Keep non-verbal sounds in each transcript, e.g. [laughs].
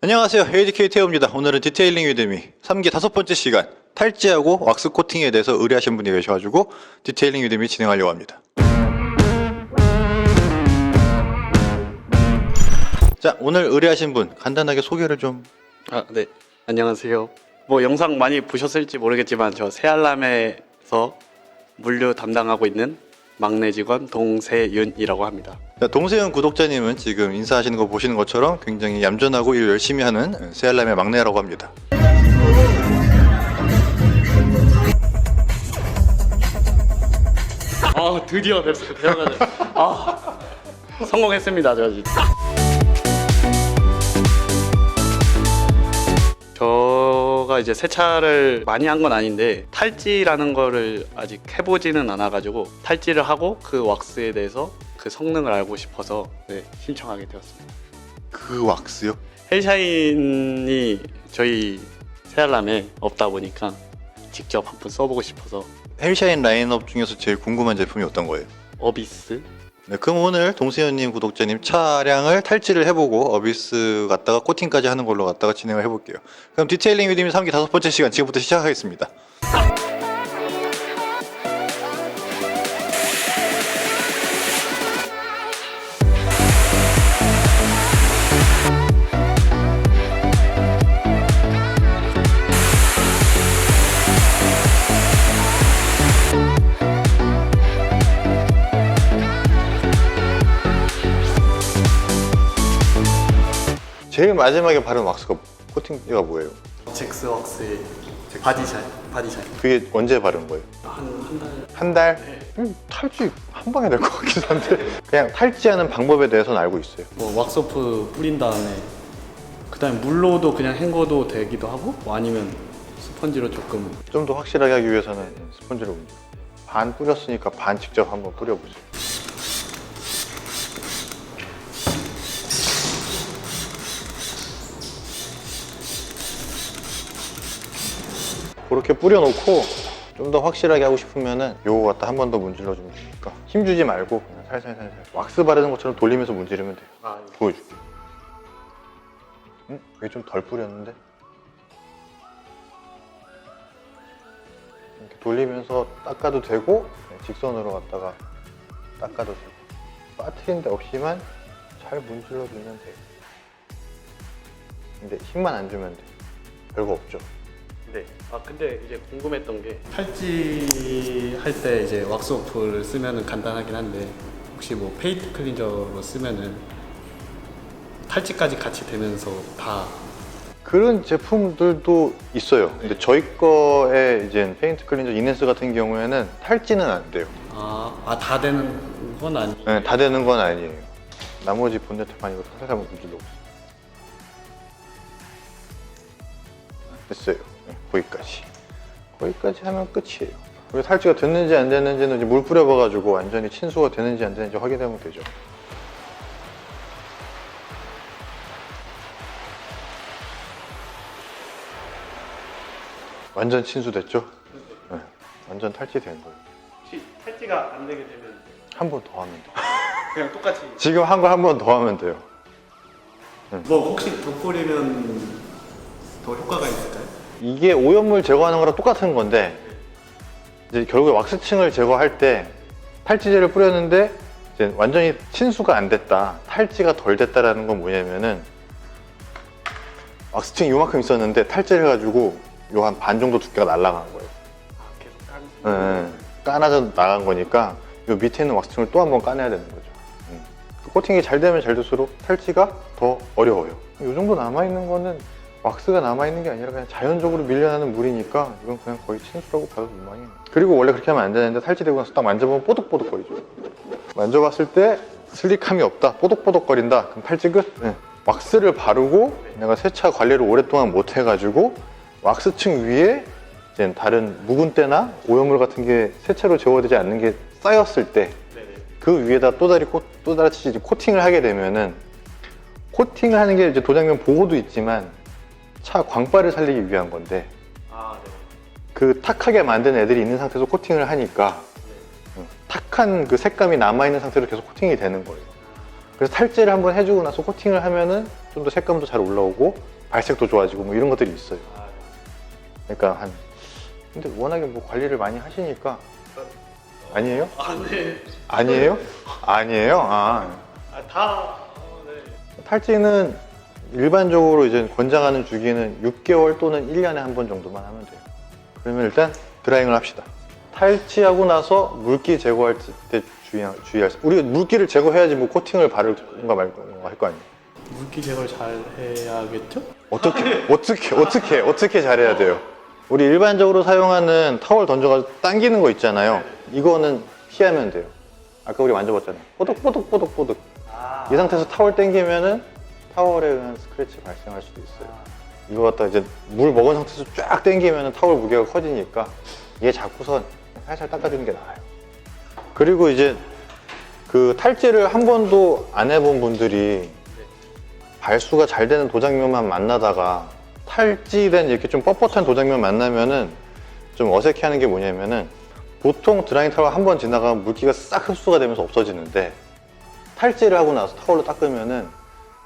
안녕하세요. ADK 태호입니다. 오늘은 디테일링 유데미 3기 다섯 번째 시간 탈지하고 왁스 코팅에 대해서 의뢰하신 분이 계셔가지고 디테일링 유데미 진행하려고 합니다. 자, 오늘 의뢰하신 분 간단하게 소개를 좀 아, 네. 안녕하세요. 뭐 영상 많이 보셨을지 모르겠지만 저 새알람에서 물류 담당하고 있는 막내 직원 동세윤이라고 합니다. 자, 동세현 구독자님은 지금 인사하시는 거 보시는 것처럼 굉장히 얌전하고 일 열심히 하는 세알람의 막내라고 합니다. 아, 드디어 배워가지고 아, 성공했습니다. 저 진짜. 이제 세차를 많이 한 건 아닌데 탈지라는 거를 아직 해보지는 않아가지고 탈지를 하고 그 왁스에 대해서 그 성능을 알고 싶어서 네, 신청하게 되었습니다. 그 왁스요? 헬샤인이 저희 새알람에 없다 보니까 직접 한번 써보고 싶어서 헬샤인 라인업 중에서 제일 궁금한 제품이 어떤 거예요? 어비스 네, 그럼 오늘 동세현님 구독자님 차량을 탈지를 해보고 어비스 갖다가 코팅까지 하는 걸로 갖다가 진행을 해볼게요. 그럼 디테일링 위드미 3기 다섯 번째 시간 지금부터 시작하겠습니다. 제일 마지막에 바른 왁스가 코팅가 뭐예요? 잭스웍스의 바디샤인 바디샤인 그게 언제 바른 거예요? 한 한 달. 한 달? 음, 탈지 한 방에 될 것 같기도 한데 [laughs] 그냥 탈지하는 방법에 대해서는 알고 있어요. 뭐 왁스오프 뿌린 다음에 그다음에 물로도 그냥 헹궈도 되기도 하고 뭐 아니면 스펀지로 조금 좀 더 확실하게 하기 위해서는 스펀지로 반 뿌렸으니까 반 직접 한번 뿌려보세요. 그렇게 뿌려놓고 좀 더 확실하게 하고 싶으면은 요거 갖다 한 번 더 문질러 주면 되니까 힘 주지 말고 그냥 살살살살 왁스 바르는 것처럼 돌리면서 문지르면 돼요. 아, 보여줄게. 응? 이게 좀 덜 뿌렸는데? 이렇게 돌리면서 닦아도 되고 네, 직선으로 갖다가 닦아도 되고 빠트린 데 없이만 잘 문질러 주면 돼요. 근데 힘만 안 주면 돼. 별거 없죠. 네. 아 근데 이제 궁금했던 게 탈지 할때 이제 왁스 오프를 쓰면은 간단하긴 한데 혹시 뭐 페인트 클린저로 쓰면은 탈지까지 같이 되면서 다 그런 제품들도 있어요. 근데 저희 거에 이제 페인트 클린저 이넨스 같은 경우에는 탈지는 안 돼요. 아, 아, 다 되는 건 아니. 네, 다 되는 건 아니에요. 나머지 본네트만 이거 살살 문질러 보세요. 됐어요. 네, 거기까지. 거기까지 하면 끝이에요. 그리고 탈지가 됐는지 안 됐는지는 이제 물 뿌려봐가지고 완전히 친수가 되는지 안 되는지 확인하면 되죠. 완전 친수됐죠? 네, 완전 탈지된 거예요. 혹시 탈지가 안 되게 되면 한 번 더 하면 돼요. 그냥 똑같이 [laughs] 지금 한 거 한 번 더 하면 돼요. 뭐 혹시 덧뿌리면 더 효과가 있을까요? 이게 오염물 제거하는 거랑 똑같은 건데 이제 결국에 왁스층을 제거할 때 탈지제를 뿌렸는데 이제 완전히 친수가 안 됐다 탈지가 덜 됐다라는 건 뭐냐면은 왁스층이 요만큼 있었는데 탈지를 해가지고 요 한 반 정도 두께가 날아간 거예요. 아, 계속 한 예, 까나져 나간 거니까 요 밑에 있는 왁스층을 또 한 번 까내야 되는 거죠. 음. 그 코팅이 잘 되면 잘 될수록 탈지가 더 어려워요. 요 정도 남아있는 거는 왁스가 남아있는 게 아니라 그냥 자연적으로 밀려나는 물이니까 이건 그냥 거의 친수라고 봐도 무방해요 그리고 원래 그렇게 하면 안 되는데 탈지되고 나서 딱 만져보면 뽀득뽀득거리죠 만져봤을 때 슬릭함이 없다 뽀득뽀득거린다 그럼 탈지 끝 네. 왁스를 바르고 내가 세차 관리를 오랫동안 못 해가지고 왁스층 위에 이제 다른 묵은 때나 오염물 같은 게 세차로 제거되지 않는 게 쌓였을 때. 그 위에다 또 다리 코, 또 다시 이제 코팅을 하게 되면은 코팅을 하는 게 이제 도장면 보호도 있지만 차 광발을 살리기 위한 건데 아, 네. 그 탁하게 만든 애들이 있는 상태에서 코팅을 하니까 응, 탁한 그 색감이 남아 있는 상태로 계속 코팅이 되는 거예요. 그래서 탈지를 한번 해주고 나서 코팅을 하면은 좀 더 색감도 잘 올라오고 발색도 좋아지고 뭐 이런 것들이 있어요. 아, 그러니까 한 근데 워낙에 뭐 관리를 많이 하시니까 아니에요? 아 네. 아니에요? 아니에요? 아 아, 다. 어, 네. 탈지는 일반적으로 이제 권장하는 주기는 6개월 또는 1년에 한 번 정도만 하면 돼요. 그러면 일단 드라잉을 합시다. 탈취하고 나서 물기 제거할 때 주의할, 주의할 우리 물기를 제거해야지 뭐 코팅을 바를 건가 말 건가 할 거 아니에요. 물기 제거를 잘 해야겠죠? 어떻게 [laughs] 어떻게 어떻게 어떻게 잘해야 돼요? 우리 일반적으로 사용하는 타월 던져가지고 당기는 거 있잖아요. 이거는 피하면 돼요. 아까 우리 만져봤잖아요. 뽀득뽀득뽀득뽀득. 아. 이 상태에서 타월 당기면은 타월에 의한 스크래치 발생할 수도 있어요. 이거 갖다 이제 물 먹은 상태에서 쫙 당기면은 타월 무게가 커지니까 얘 잡고선 살살 닦아주는 게 나아요. 그리고 이제 그 탈지를 한 번도 안 해본 분들이 발수가 잘 되는 도장면만 만나다가 탈지된 이렇게 좀 뻣뻣한 도장면 만나면은 좀 어색해하는 게 뭐냐면은 보통 드라잉 타월 한 번 지나가면 물기가 싹 흡수가 되면서 없어지는데 탈지를 하고 나서 타월로 닦으면은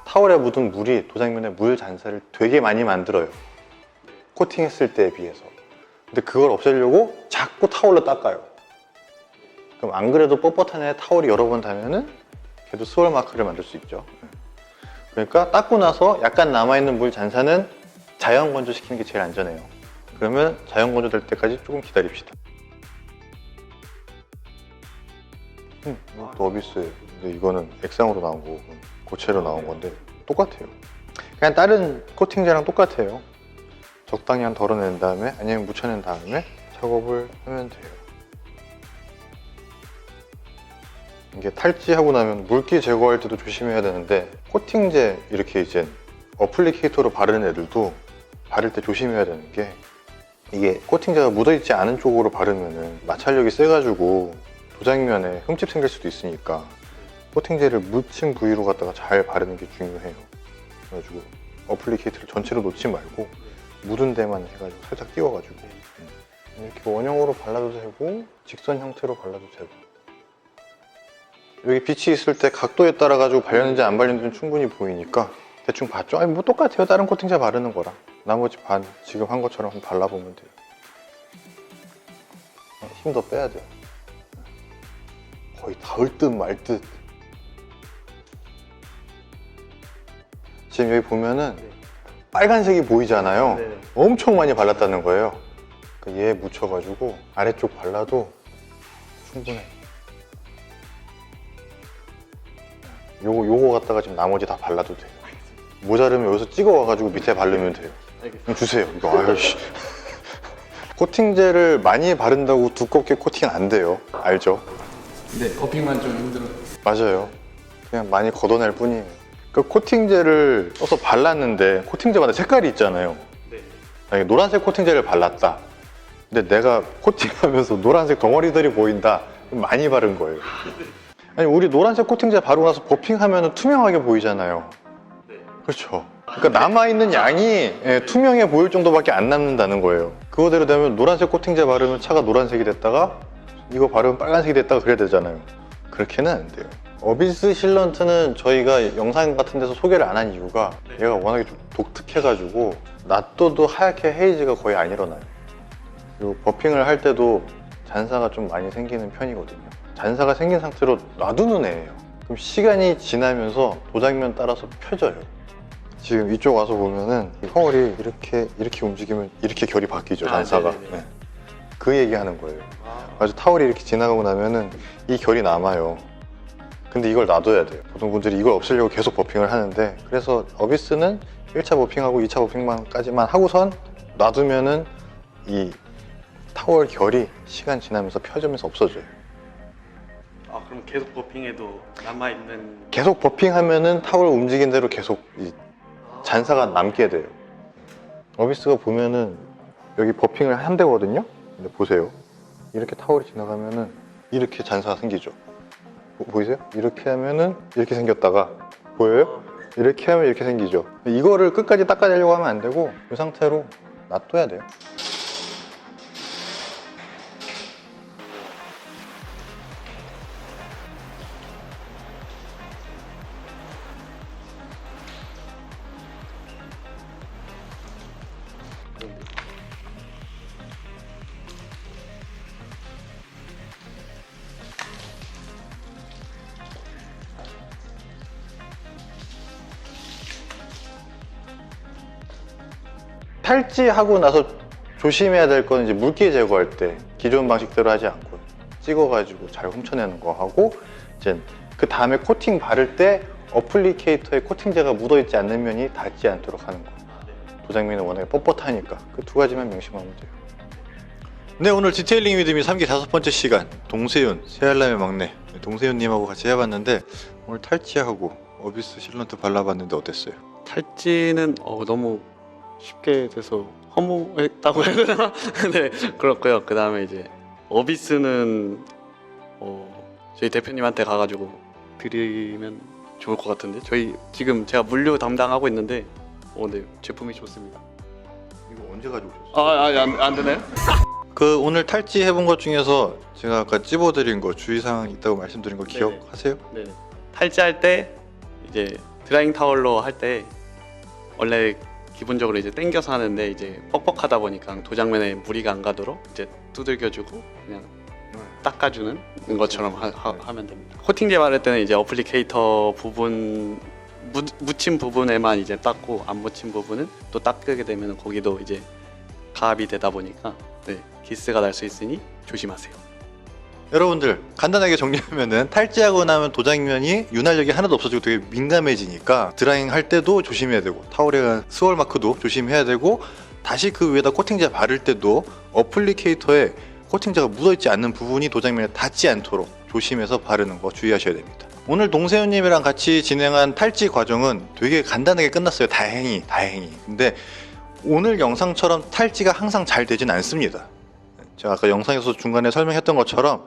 타월에 묻은 물이 도장면에 물 잔사를 되게 많이 만들어요. 코팅했을 때에 비해서. 근데 그걸 없애려고 자꾸 타월로 닦아요. 그럼 안 그래도 뻣뻣한 애 타월이 여러 번 닿으면은 걔도 스월 마크를 만들 수 있죠. 그러니까 닦고 나서 약간 남아있는 물 잔사는 자연 건조시키는 게 제일 안전해요. 그러면 자연 건조 될 때까지 조금 기다립시다. 음, 이것도 어비스예요. 근데 이거는 액상으로 나온 거고 고체로 나온 건데 똑같아요. 그냥 다른 코팅제랑 똑같아요. 적당히 한 덜어낸 다음에 아니면 묻혀낸 다음에 작업을 하면 돼요. 이게 탈지하고 나면 물기 제거할 때도 조심해야 되는데 코팅제 이렇게 이제 어플리케이터로 바르는 애들도 바를 때 조심해야 되는 게 이게 코팅제가 묻어있지 않은 쪽으로 바르면은 마찰력이 세가지고 도장면에 흠집 생길 수도 있으니까 코팅제를 묻힌 부위로 갖다가 잘 바르는 게 중요해요. 그래가지고 어플리케이터를 전체로 놓지 말고 묻은 데만 해가지고 살짝 띄워가지고. 음. 이렇게 원형으로 발라도 되고 직선 형태로 발라도 되고. 여기 빛이 있을 때 각도에 따라 가지고 발렸는지 안 발렸는지 충분히 보이니까 대충 봤죠? 아니 뭐 똑같아요. 다른 코팅제 바르는 거랑. 나머지 반 지금 한 것처럼 한번 발라보면 돼요. 힘 더 빼야 돼요. 거의 닿을 듯 말 듯 지금 여기 보면은 네. 빨간색이 보이잖아요 네. 엄청 많이 발랐다는 거예요 그얘 묻혀가지고 아래쪽 발라도 충분해 요거 요거 갖다가 지금 나머지 다 발라도 돼요 모자르면 여기서 찍어 와가지고 밑에 바르면 돼요 알겠습니다. 주세요 이거 아유씨 [laughs] 코팅제를 많이 바른다고 두껍게 코팅 안 돼요 알죠? 네, 버핑만 좀 힘들어. 맞아요. 그냥 많이 걷어낼 뿐이에요. 그 코팅제를 써서 발랐는데 코팅제마다 색깔이 있잖아요. 네. 만약에 노란색 코팅제를 발랐다. 근데 내가 코팅하면서 노란색 덩어리들이 보인다. 많이 바른 거예요. [laughs] 아니 우리 노란색 코팅제 바르고 나서 버핑하면 투명하게 보이잖아요. 네. 그렇죠. 그러니까 남아있는 양이 예, 투명해 보일 정도밖에 안 남는다는 거예요. 그거대로 되면 노란색 코팅제 바르면 차가 노란색이 됐다가 이거 바르면 빨간색이 됐다가 그래야 되잖아요. 그렇게는 안 돼요. 어비스 실런트는 저희가 영상 같은 데서 소개를 안 한 이유가 네. 얘가 워낙에 좀 독특해가지고 놔둬도 하얗게 헤이즈가 거의 안 일어나요. 그리고 버핑을 할 때도 잔사가 좀 많이 생기는 편이거든요. 잔사가 생긴 상태로 놔두는 애예요. 그럼 시간이 지나면서 도장면 따라서 펴져요. 지금 이쪽 와서 보면은 이 헐이 이렇게 이렇게 움직이면 이렇게 결이 바뀌죠 아, 잔사가. 네네네. 네. 그 얘기하는 거예요. 아, 아주 타월이 이렇게 지나가고 나면은 이 결이 남아요. 근데 이걸 놔둬야 돼요. 보통 분들이 이걸 없애려고 계속 버핑을 하는데 그래서 어비스는 1차 버핑하고 2차 버핑만까지만 하고선 놔두면은 이 타월 결이 시간 지나면서 펴지면서 없어져요. 아, 그럼 계속 버핑해도 남아 있는. 계속 버핑하면은 타월 움직인 대로 계속 이 잔사가 남게 돼요. 어비스가 보면은 여기 버핑을 한 대거든요. 근데 보세요. 이렇게 타월이 지나가면은 이렇게 잔사가 생기죠. 보- 보이세요? 이렇게 하면은 이렇게 생겼다가 보여요? 이렇게 하면 이렇게 생기죠. 이거를 끝까지 닦아내려고 하면 안 되고 이 상태로 놔둬야 돼요. 탈지하고 나서 조심해야 될 건 이제 물기 제거할 때 기존 방식대로 하지 않고 찍어가지고 잘 훔쳐내는 거 하고 이제 그 다음에 코팅 바를 때 어플리케이터에 코팅제가 묻어있지 않는 면이 닿지 않도록 하는 거. 도장면은 워낙에 뻣뻣하니까 그 두 가지만 명심하면 돼요. 네 오늘 디테일링 믿음이 3기 다섯 번째 시간 동세윤 새알람의 막내 동세윤님하고 같이 해봤는데 오늘 탈지하고 어비스 실런트 발라봤는데 어땠어요? 탈지는 어, 너무 쉽게 돼서 허무했다고 해야 되나? [laughs] 네 그렇고요. 그 다음에 이제 어비스는 어, 저희 대표님한테 가가지고 드리면 좋을 것 같은데 저희 지금 제가 물류 담당하고 있는데 어, 네 제품이 좋습니다. 이거 언제 가져오셨어요? 아, 아니 안, 안 되나요? [laughs] 그 오늘 탈지 해본 것 중에서 제가 아까 찝어드린 거 주의사항 있다고 말씀드린 거 네네. 기억하세요? 네. 탈지할 때 이제 드라잉 타월로 할 때 원래 기본적으로 이제 당겨서 하는데 이제 뻑뻑하다 보니까 도장면에 무리가 안 가도록 이제 두들겨주고 그냥 닦아주는 것처럼 하, 하, 면 됩니다. 코팅제 바를 때는 이제 어플리케이터 부분 묻, 묻힌 부분에만 이제 닦고 안 묻힌 부분은 또 닦게 되면 거기도 이제 가압이 되다 보니까 네, 기스가 날 수 있으니 조심하세요. 여러분들 간단하게 정리하면은 탈지하고 나면 도장면이 윤활력이 하나도 없어지고 되게 민감해지니까 드라잉 할 때도 조심해야 되고 타월에 간 스월 마크도 조심해야 되고 다시 그 위에다 코팅제 바를 때도 어플리케이터에 코팅제가 묻어있지 않는 부분이 도장면에 닿지 않도록 조심해서 바르는 거 주의하셔야 됩니다. 오늘 동세훈님이랑 같이 진행한 탈지 과정은 되게 간단하게 끝났어요. 다행히, 다행히. 근데 오늘 영상처럼 탈지가 항상 잘 되진 않습니다. 제가 아까 영상에서 중간에 설명했던 것처럼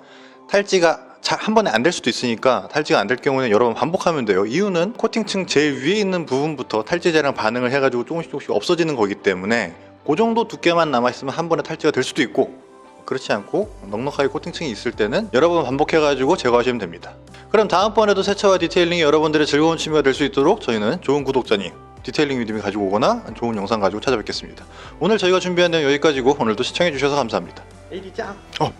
탈지가 잘한 번에 안 될 수도 있으니까 탈지가 안 될 경우에는 여러 번 반복하면 돼요. 이유는 코팅층 제일 위에 있는 부분부터 탈지제랑 반응을 해가지고 조금씩 조금씩 없어지는 거기 때문에 그 정도 두께만 남아있으면 한 번에 탈지가 될 수도 있고 그렇지 않고 넉넉하게 코팅층이 있을 때는 여러 번 반복해가지고 제거하시면 됩니다. 그럼 다음번에도 세차와 디테일링이 여러분들의 즐거운 취미가 될 수 있도록 저희는 좋은 구독자님 디테일링 믿음이 가지고 오거나 좋은 영상 가지고 찾아뵙겠습니다. 오늘 저희가 준비한 내용 여기까지고 오늘도 시청해주셔서 감사합니다. 에이리 짱! 어.